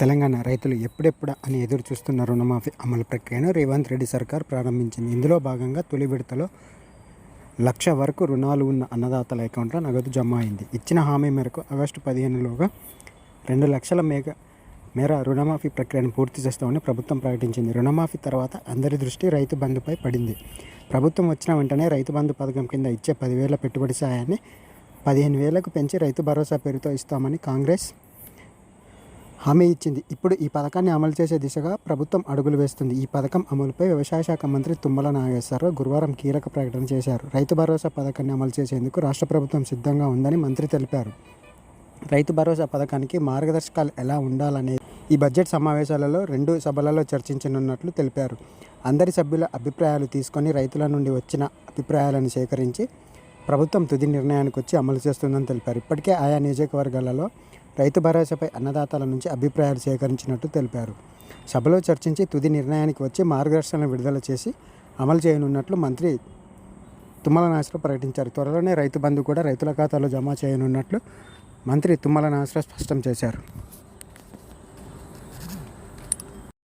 తెలంగాణ రైతులు ఎప్పుడెప్పుడు అని ఎదురు చూస్తున్న రుణమాఫీ అమలు ప్రక్రియను రేవంత్ రెడ్డి సర్కార్ ప్రారంభించింది. ఇందులో భాగంగా తొలి విడతలో లక్ష వరకు రుణాలు ఉన్న అన్నదాతల అకౌంట్లో నగదు జమ అయింది. ఇచ్చిన హామీ మేరకు ఆగస్టు పదిహేనులోగా రెండు లక్షల మేఘ మేర రుణమాఫీ ప్రక్రియను పూర్తి చేస్తామని ప్రభుత్వం ప్రకటించింది. రుణమాఫీ తర్వాత అందరి దృష్టి రైతు బంధుపై పడింది. ప్రభుత్వం వచ్చిన వెంటనే రైతు బంధు పథకం కింద ఇచ్చే పదివేల పెట్టుబడి సాయాన్ని పదిహేను వేలకు పెంచి రైతు భరోసా పేరుతో ఇస్తామని కాంగ్రెస్ హామీ ఇచ్చింది. ఇప్పుడు ఈ పథకాన్ని అమలు చేసే దిశగా ప్రభుత్వం అడుగులు వేస్తుంది. ఈ పథకం అమలుపై వ్యవసాయ శాఖ మంత్రి తుమ్మల నాగేశ్వరరావు గురువారం కీలక ప్రకటన చేశారు. రైతు భరోసా పథకాన్ని అమలు చేసేందుకు రాష్ట్ర ప్రభుత్వం సిద్ధంగా ఉందని మంత్రి తెలిపారు. రైతు భరోసా పథకానికి మార్గదర్శకాలు ఎలా ఉండాలనే ఈ బడ్జెట్ సమావేశాలలో రెండు సభలలో చర్చించనున్నట్లు తెలిపారు. అందరి సభ్యుల అభిప్రాయాలు తీసుకొని రైతుల నుండి వచ్చిన అభిప్రాయాలను సేకరించి ప్రభుత్వం తుది నిర్ణయానికి వచ్చి అమలు చేస్తుందని తెలిపారు. ఇప్పటికే ఆయా నియోజకవర్గాలలో రైతు భరోసాపై అన్నదాతల నుంచి అభిప్రాయాలు సేకరించినట్టు తెలిపారు. సభలో చర్చించి తుది నిర్ణయానికి వచ్చి మార్గదర్శనలు విడుదల చేసి అమలు చేయనున్నట్లు మంత్రి తుమ్మల నాగేశ్వరరావు ప్రకటించారు. త్వరలోనే రైతు బంధు కూడా రైతుల ఖాతాలో జమ చేయనున్నట్లు మంత్రి తుమ్మల నాగేశ్వరరావు స్పష్టం చేశారు.